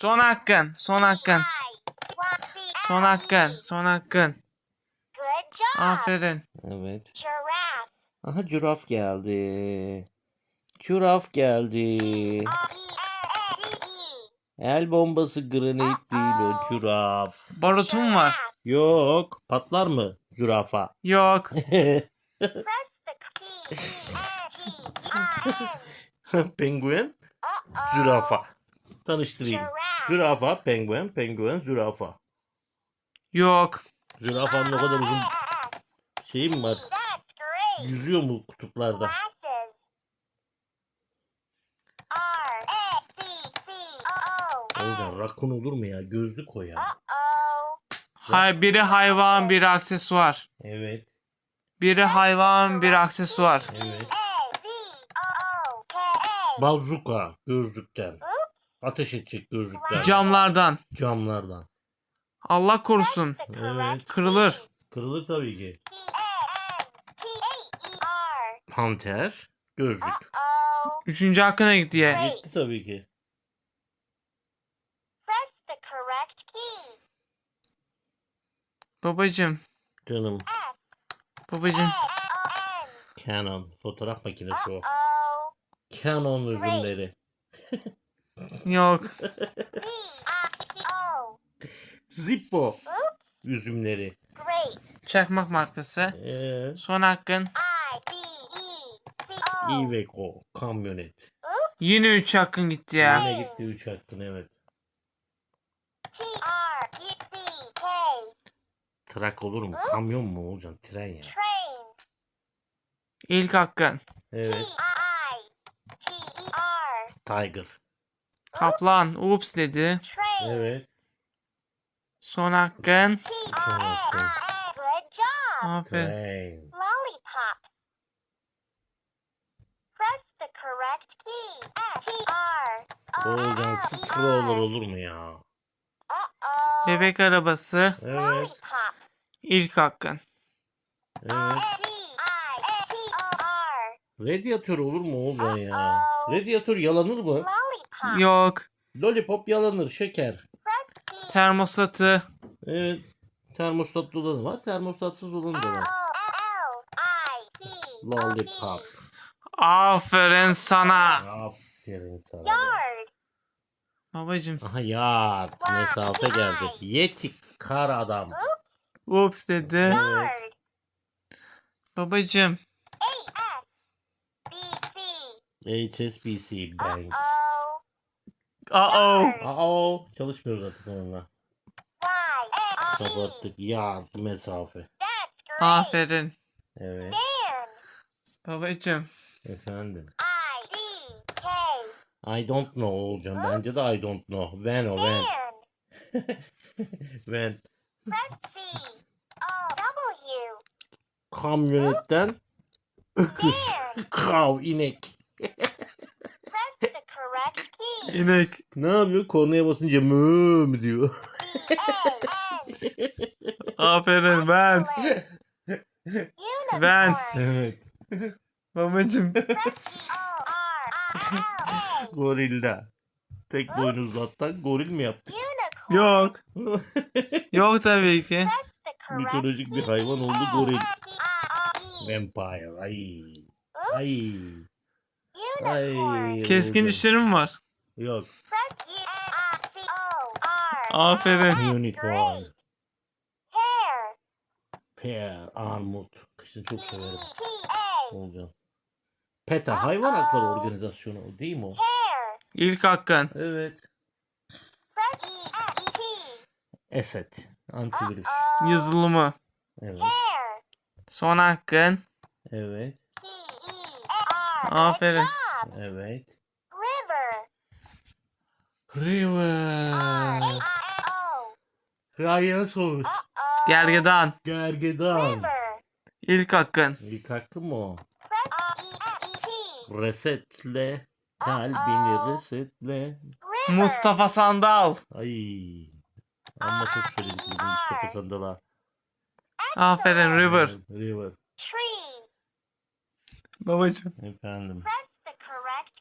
Son hakkın. Son hakkın. Son hakkın. Son hakkın. Aferin. Evet. Giraffe. Aha cüraf geldi. Cüraf geldi. El bombası granit değil o cüraf. Barutum var. Yok. Patlar mı zürafa? Yok. P-E-N-G-I-N. penguen, zürafa. Tanıştırayım. Zürafa, penguen, penguen, zürafa. Yok. Zürafanın o kadar uzun şeyi mi var? Yüzüyor mu kutuplarda? O yüzden rakun olur mu ya? Gözlük o ya. Hay biri hayvan, biri aksesuar. Evet. Biri hayvan, biri aksesuar. Evet. Bazuka gözlükten. Ateş edecek gözlükten. Camlardan. Camlardan. Allah korusun. Evet. Kırılır. Kırılır tabii ki. Panter. Gözlük. Üçüncü hakkına gitti ya. Gitti tabii ki. Press the correct key. Babacım. Canım. Babacım. A-N. Canon. Fotoğraf makinesi o. Canon ürünleri. Yok. Zippo. Üzümleri. Çakmak markası. Ee, Son hakkın. I-V-E-C-O. Iveco. Kamyonet. Yine üç hakkın gitti ya. Yine gitti 3 hakkın evet. T-R-E-C-K. Trak olur mu? Kamyon mu olacaksın? Tren ya. İlk hakkın. Evet. T-I-G-E-R. Kaplan. Ups dedi. Evet. Son hakkın. Good job. Aferin. Lollipop. Press the correct key. T-R. O yüzden stroller olur mu ya? Bebek arabası. Evet. İlk hakkın. Evet. T-I-T-O-R. Radyatör olur mu oğlum ya? Radyatör yalanır mı? Lollipop. Yok. Lollipop yalanır şeker. Termostatı. Evet. Termostatlı olan var. Termostatsız olan da var. Lollipop. Aferin sana. Aferin sana. Babacım. Aha yard. Mesafe geldi. Yeti kar adam. Ups dedi. Evet. Babacım. HSBC Bank. Uh-oh. Uh-oh. Çalışmıyoruz artık onunla. Kapattık. Yard mesafe. That's great. Aferin. Evet. Babacım. Efendim. I don't know olacağım. Bence de I don't know. Van o C. O-W. Kamyonetten öküz. Kav inek. Press the correct key. İnek. Ne yapıyor? Kornaya basınca mı mü diyor. Aferin ben. Ben. Evet. Babacım. O-R-I-L-A. Gorilla. Tek boynuzlu attan goril mi yaptık? Yok. Yok tabii ki. Mitolojik bir hayvan oldu goril. Vampire. Ay. Ay. Ay. Keskin dişlerim var. Yok. Aferin. Unicorn. Hair. Pear. Armut. Kışın çok severim. Olacağım. PETA. Hayvan Hakları Organizasyonu. Değil mi o? İlk hakkın. Evet. Eset. Antivirüs. Yazılımı. Evet. Son hakkın. Evet. Aferin. Evet. River. Rhinoceros. Uh-oh. Gergedan. Gergedan. River. İlk hakkın. İlk hakkı mı o? Resetle. Kalbini resetle. Mustafa Sandal. Ay. Ama çok söyledik Mustafa Sandal'a. Aferin River. River. Babacım. Efendim.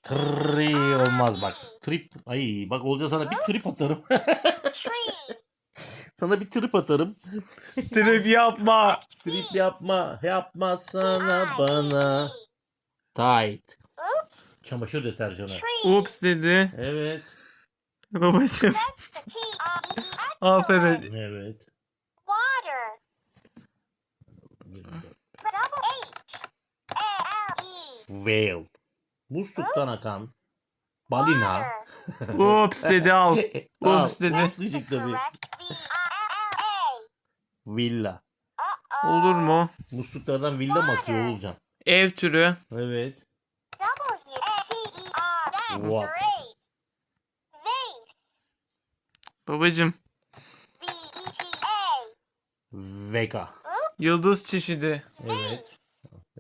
Tree olmaz bak. Trip. Ay bak olca sana bir trip atarım. Sana bir trip atarım. Trip yapma. Trip yapma. Yapma sana bana. Tight. Çamaşır deterjanı. Ups dedi. Evet. Babacım. Aferin. Evet. Water. E. Whale. Musluktan akan balina. Ups dedi al. Ups dedi. ups diyecek tabii. Villa. Olur mu? Musluklardan villa mı atıyor Oğulcan? Ev türü. Evet. W A T R. That's Water. great. Vase. Babacım. E. Vega. Yıldız çeşidi. Evet.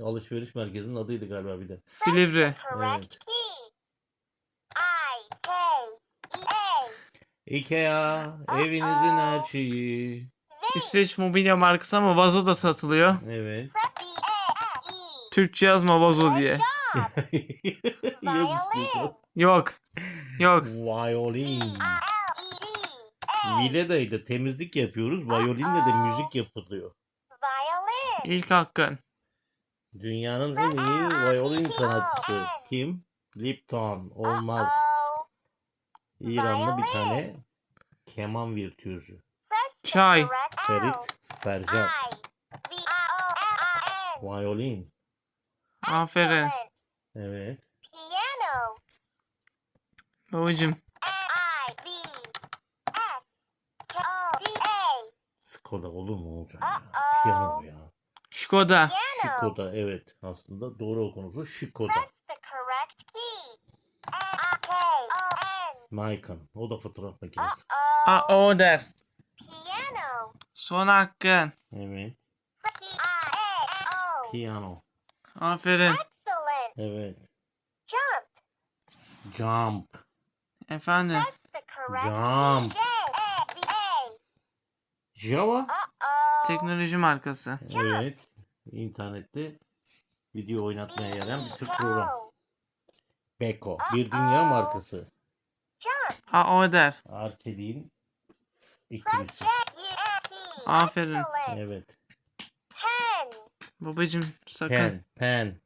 Alışveriş merkezinin adıydı galiba bir de. Silivri. Evet. E. Ikea evinizin her şeyi. İsveç mobilya markası ama vazo da satılıyor. Evet. E. Türkçe yazma vazo diye. Yaz istiyorsan. Yok. Yok. Violin. E. Vileda'yla temizlik yapıyoruz. Violinle de müzik yapılıyor. İlk hakkın. Dünyanın en iyi violin sanatçısı. Kim? Lipton. Olmaz. İranlı bir tane keman virtüözü. Çay. Ferit Fercat. I. V I O L I N. Violin. Aferin. Evet. Babacım. Skoda olur mu olacak. Piyano ya. Şkoda. Şikoda evet. Aslında doğru okunusu Şikoda. Press the correct key. M I K O N. Nikon. O da fotoğraf makinesi. A o der. Piano. Son hakkın. Evet. Piyano. Aferin. Excellent. Evet. Jump. Jump. Efendim. Jump. A. Java. Teknoloji markası. Evet. İnternette video oynatmaya yarayan bir tür program. Beko. Bir dünya markası. Jump. A o der. Arkedin Press ikilisi. Aferin. Evet. Pen. Babacım sakın. Pen. Pen.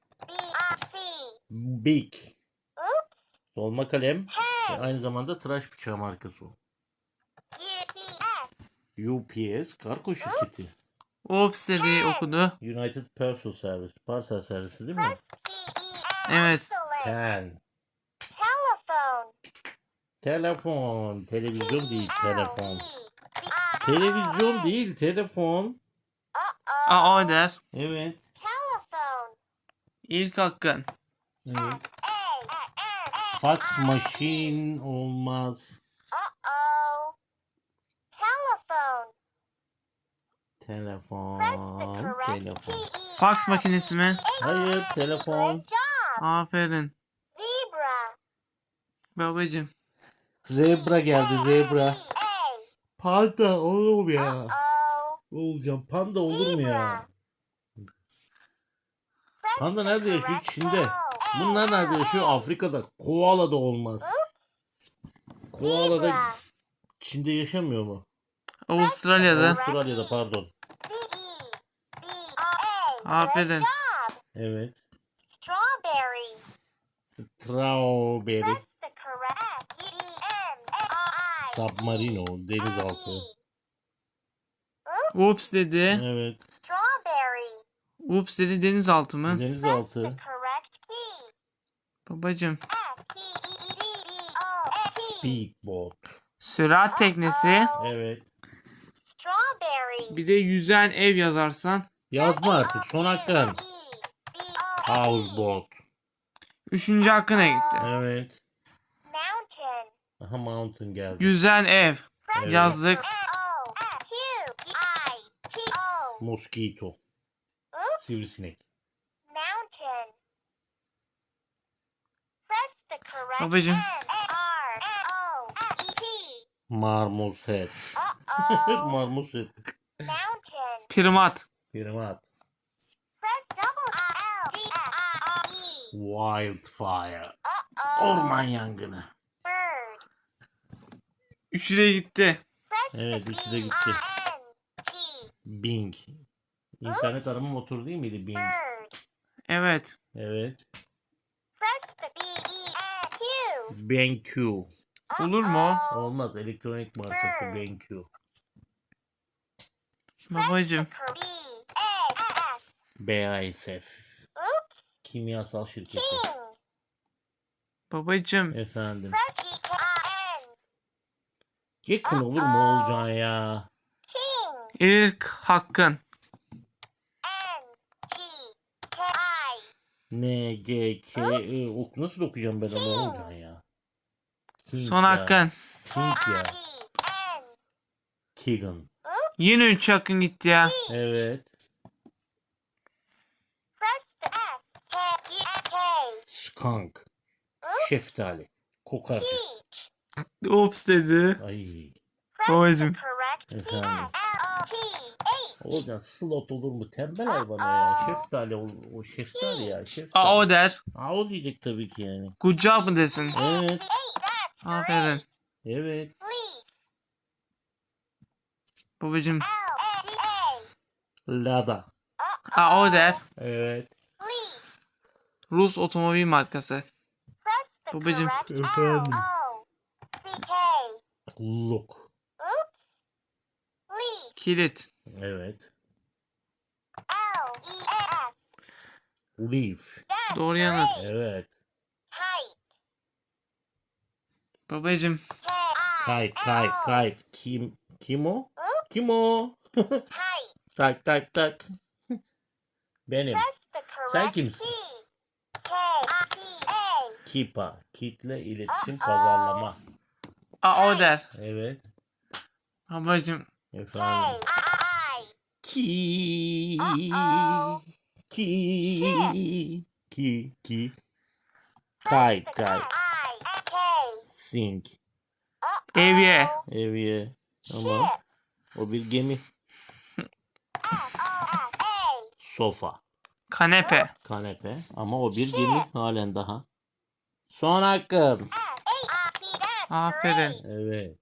Big. Dolma kalem. Ve aynı zamanda tıraş bıçağı markası o. U P S. UPS kargo şirketi. Ups dedi okudu. United Parcel Service. Parsel servisi değil mi? E. Evet. Pen. Telephone. Telefon. Televizyon değil telefon. E V I Televizyon değil telefon. Uh-oh. A o der. Evet. Telephone. İlk hakkın. evet. A N Fax machine olmaz. Uh-oh. Telephone. Telefon. Telefon. key. Fax makinesi mi? Hayır telefon. Good job. Aferin. Zebra. Babacım. Zebra geldi zebra. Panda olur mu ya? Olacağım. Panda olur mu ya? Panda nerede yaşıyor? Çin'de. Bunlar nerede yaşıyor? Afrika'da. Koala da olmaz. Koala da. Çin'de yaşamıyor mu? Avustralya'da. Avustralya'da pardon. Aferin. Evet. Strawberry. Strawberry. Press the correct E. Submarino. Denizaltı. Ups dedi. Evet. Strawberry. Ups dedi denizaltı mı? Denizaltı. Babacım. E E. Speedboat. Sürat teknesi. Evet. Strawberry. Bir de yüzen ev yazarsan. Yazma artık. Son hakkın. Houseboat. Üçüncü hakkına gitti. Evet. Mountain. Aha mountain geldi. Yüzen ev. Evet. Yazdık. Mosquito. Sivrisinek. Mountain. Press the correct Babacım. Marmoset. Marmoset. Primat. I R E. Wildfire. Orman yangını. Bird. Üçüne gitti. Evet üçü de gitti. N-G. Bing. İnternet arama motoru değil miydi Bing? Evet. Evet. BenQ. Olur mu? Olmaz. Elektronik markası BenQ. Babacım. B-A-S. BASF. Kimyasal şirketi. Babacım. Efendim. Yakın olur mu Oğulcan ya? King. İlk hakkın. N, G, K, I. Ok nasıl okuyacağım ben onu Oğulcan ya? King Son ya. hakkın. King ya. Keegan. Yine üç hakkın gitti ya. Evet. Press the S-K-E-K. Skunk. Şeftali. Kokarca. Ops dedi. Ay. Babacım. Efendim. Oğulcan slot olur mu? Tembel hayvana ya. Şeftali o, o şeftali ya. Şeftali. Aa o der. Aa, o diyecek tabii ki yani. Good job mı desin? Evet. Aferin. Evet. Babacım. L-A-D-A. Lada. Aa o der. Evet. Rus otomobil markası. Babacım. Efendim. Oops. Leaf. Kilit. Evet. L-E-F. Leaf. Doğru yanıt. Evet. Babacım. Kayıt, kayıt, kayıt. Kim, kim o? Kim o? Tak, tak, tak. Benim. Sen kimsin? Kipa. Kitle iletişim pazarlama. Aa o der. Evet. Babacım. Efendim. Ki. Ki. Ki. Ki. Kayıt. I-K. Sink. Evye. Evye. Ama o bir gemi. S-O-F-A. Sofa. Kanepe. Kanepe. Ama o bir gemi halen daha. Son. That's Aferin. Evet.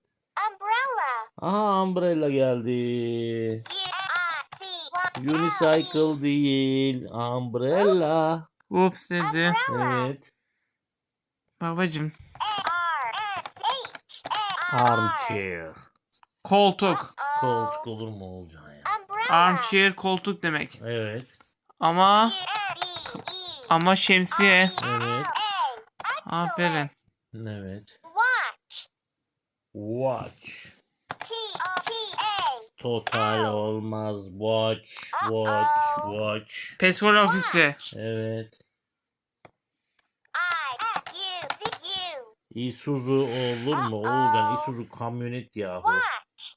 Umbrella. Aha umbrella geldi. Unicycle değil. Umbrella. Ups dedi. Evet. Babacım. Armchair. Koltuk. Koltuk olur mu olacak ya? Armchair koltuk demek. Evet. Ama ama şemsiye. Evet. Aferin. Evet. Watch. Watch. T-O-T-A. Total olmaz. Watch. Watch. Watch. Petrol ofisi. Evet. I-S-U-Z-U. Isuzu olur mu? Olgan. Isuzu kamyonet yahu. Watch.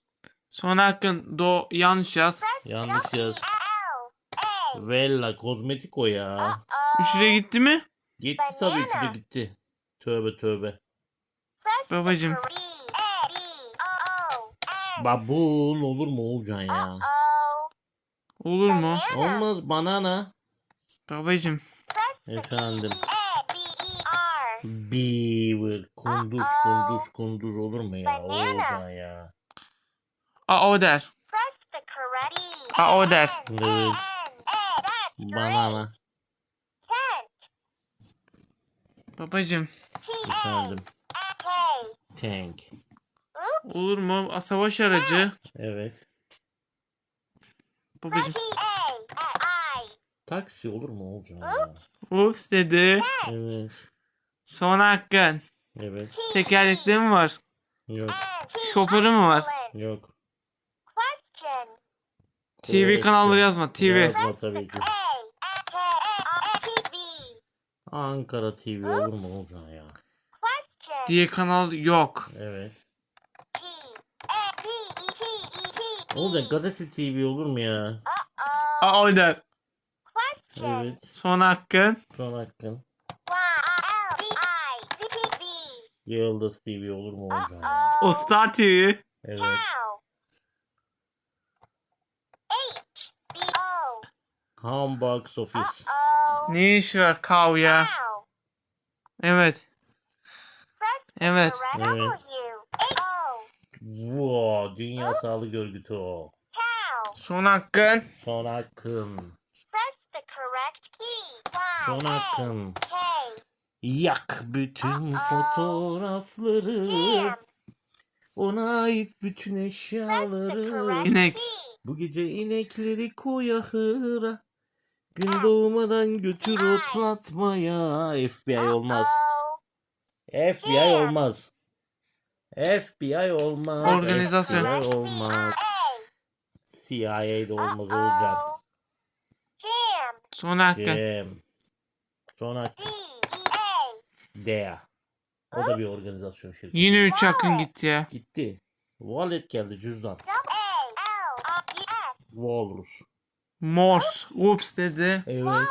Son hakkın do yanlış yaz. Yanlış yaz. L-A. Vella kozmetik o ya. Üçüne gitti mi? Gitti tabii üçü de Banana. gitti. Tövbe tövbe. Babacım. Babun olur mu Olcan ya? Olur mu? Olmaz banana. Babacım. Efendim. Beaver. Kunduz kunduz kunduz olur mu ya? Olcan ya. Aa o der. Aa o der. Evet. Banana. Babacım. Efendim. Tank. Olur mu? Aa, Savaş aracı. Evet. Babacım. Taksi olur mu Olcan ya? Ups dedi. Evet. Son hakkın. Evet. Tekerlekli mi var? Yok. Şoförü mü var? Yok. Question. TV kanalları yazma. TV. Yazma tabii ki. Ankara TV olur mu Olcan ya? Diye kanal yok. Evet. T-A-P-E-T-E-T. Olcan gazete TV olur mu ya? Aa o der. Question. Evet. Son hakkın. Son hakkın. Yıldız TV olur mu Olcan ya? O Star TV. Evet. Box Office. Ne iş var kav ya? Cow. Evet. Evet. Evet. Wow, Dünya Sağlık Örgütü o. Cow. Son hakkın. Son hakkın. Press the correct key. Y. Son. K. Yak bütün fotoğrafları. Ona ait bütün eşyaları. İnek. Bu gece inekleri koy ahıra. Gün doğmadan götür otlatmaya. FBI olmaz. FBI olmaz. FBI olmaz. Organizasyon. FBI olmaz. CIA'de olmaz olacak. Son hakkın. Cem. Sonra D. E. DEA. O da bir organizasyon şirketi. Yine 3 hakkın gitti ya. Gitti. Wallet geldi cüzdan. Walrus. Morse. Ups dedi. Evet.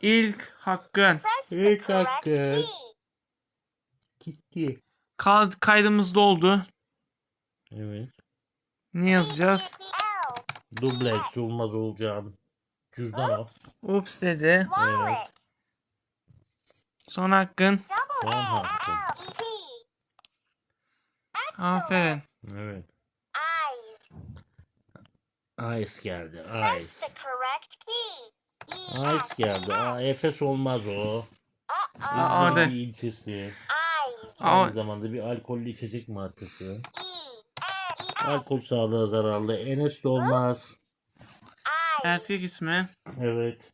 İlk hakkın. İlk correct hakkı. key. Gitti. Ka- kaydımız doldu. Evet. Ne yazacağız? Dubleks olmaz olacağım. Cüzdan al. Ups dedi. Wallet. Son hakkın. Son hakkın. E. Aferin. Evet. Ice geldi. Ice. E. Ice geldi. Aa, Efes olmaz o. Aa, İzmir'in de. bir ilçesi. Aa, Aynı zamanda bir alkollü içecek markası. E. E. Alkol sağlığa zararlı. Enes de olmaz. Erkek ismi. Evet.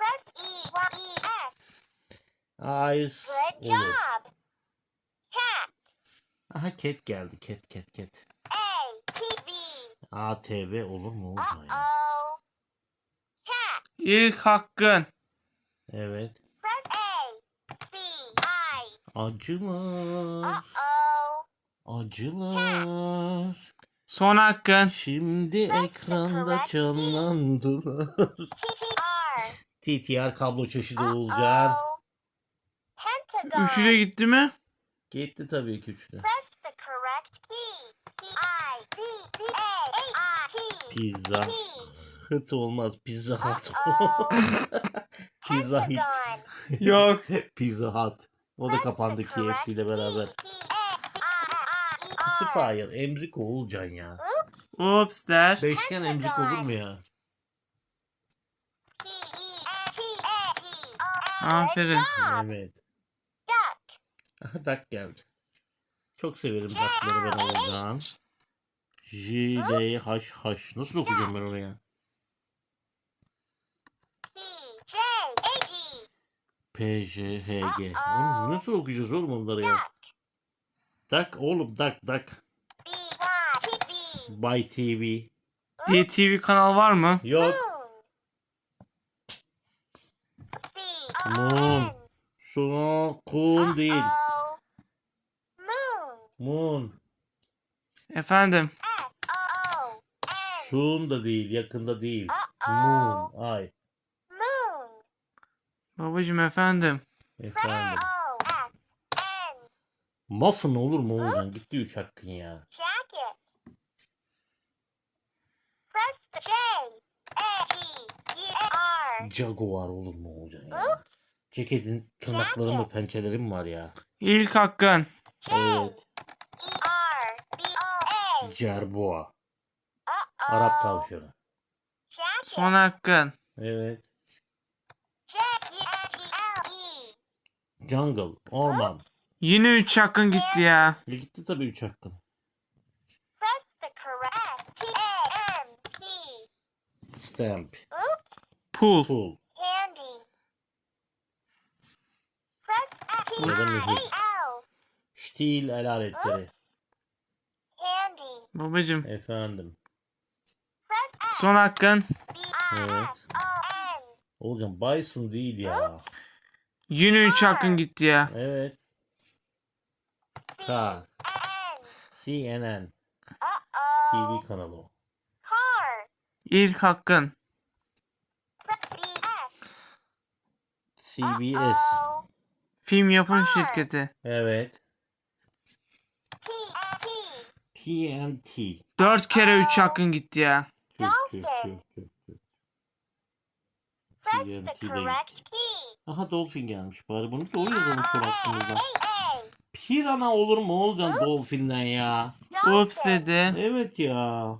E. E. Ice Good olur. job. Cat. Aha cat geldi. Cat cat cat. A. T. B. ATV olur mu Oğuzhan ya? İlk hakkın. Evet. Acılar. Acılar. Son hakkın. Şimdi ekranda canlandılar. T. T. R. TTR kablo çeşidi olacak. Üçüne gitti mi? Gitti tabii ki üçlü. Press the correct key. P. I. B. B. A. A. I. T. Pizza. Hıt olmaz. Pizza Hut. Pizza. Pentagon. Yok. Pizza Hut. O da kapandı KFC ile beraber. Spitfire. Emzik Oğulcan ya. Ups der. Beşgen emzik olur mu ya? Aferin. Evet. Duck. Dak geldi. Çok severim dakları ben Oğulcan. J, L, H, H. Nasıl okuyacağım ben oraya? P, J, H, G. Oğlum nasıl okuyacağız oğlum onları ya? Dak oğlum. T. B. By TV. DTV kanal var mı? Yok. Moon. C. O. Moon. N. Su, kum değil. Moon. Efendim. O. N. Sun da değil. Yakında değil. Uh-oh. Moon. Ay. Moon. Babacım efendim. Efendim. Muffin olur mu Oğuzhan? Gitti üç hakkın ya. Jacket. Press J. E. R. Jaguar olur mu Oğuzhan ya? Ceketin tırnakları mı pençeleri mi var ya? İlk hakkın. Evet. E. R. B. O. A. Jerboa. Uh-oh. Arap tavşanı. Son hakkın. Evet. Jungle. Orman. Yine 3 hakkın gitti ya. E gitti tabii üç hakkın. Stamp. Pool. Pool. Candy. Press T. Ya da I. mühür. L. Stil el aletleri. Babacım. Efendim. Son hakkın. Evet. S. O. N. Oğuzhan Bison değil ya. Yine 3 hakkın gitti ya. Evet. N. CNN. TV kanalı. o. İlk hakkın. CBS. Film yapım şirketi. Evet. TNT. 4 kere 3 hakkın gitti ya. Türk, Türk, Türk, Türk. Press the correct key. Aha dolphin gelmiş. Bari bunu doğru yazalım şu aklımızda. Pirana olur mu olacaksın dolfinden ya? Ups dedi. Evet ya.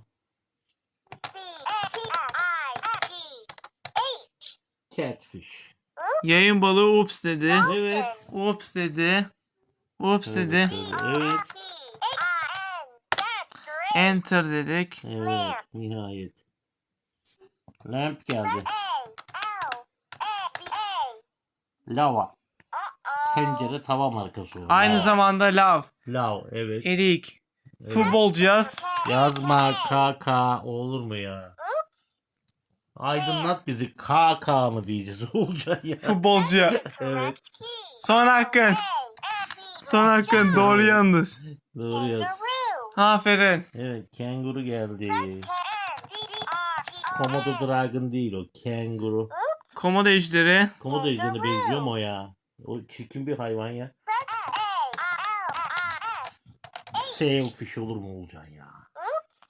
Catfish. Yayın balığı ups dedi. Evet. Ups dedi. Ups Evet. dedi. Evet. Enter dedik. Evet. Nihayet. Lamp geldi. Lava. Tencere tava markası o. Aynı Lava. zamanda lav. Lav. Evet. Erik. Futbolcuyuz. Yazma KK olur mu ya? Aydınlat bizi KK mı diyeceğiz olacak ya. Futbolcuya. Evet. Son hakkın. Son hakkın. Doğru yalnız. Doğru yaz. Aferin. Evet kenguru geldi. Komodo dragon değil o. Kenguru. Komodo ejderi. Komodo ejderine benziyor mu o ya? O çirkin bir hayvan ya. Sailfish olur mu olacaksın ya?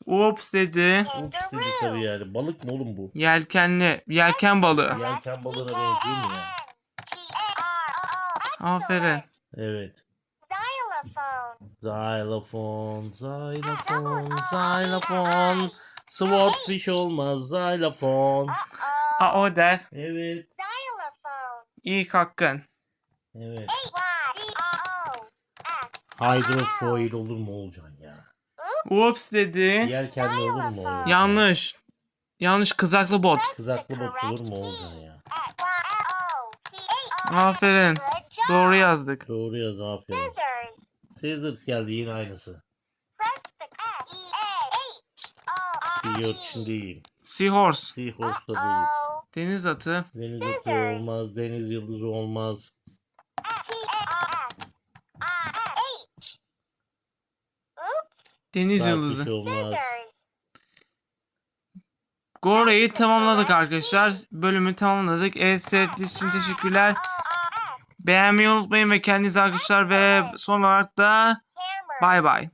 Ups dedi. Ups dedi tabii yani. Balık mı oğlum bu? Yelkenli. Yelken balığı. Yelken balığına benziyor mu ya? Aferin. Evet. Xylophone. Xylophone, xylophone, xylophone. Swordfish olmaz, xylophone. A o der. Evet. İlk hakkın. evet. Hydrofoil olur mu olacaksın ya? Ups dedi. Yelkenli olur mu olacaksın? Yanlış. Yanlış kızaklı bot. Kızaklı bot olur mu olacaksın ya? Aferin. Doğru yazdık. Doğru yaz, aferin. Scissors. Geldi yine aynısı. Press the S-E-A-H-O-R. Sea urchin değil. Seahorse. Seahorse da değil. Deniz atı. Deniz atı olmaz, deniz yıldızı olmaz. Deniz yıldızı. olmaz. Gore'yi tamamladık arkadaşlar. Bölümü tamamladık. Evet seyrettiğiniz için teşekkürler. Beğenmeyi unutmayın ve kendinize arkadaşlar ve son olarak da bay bay.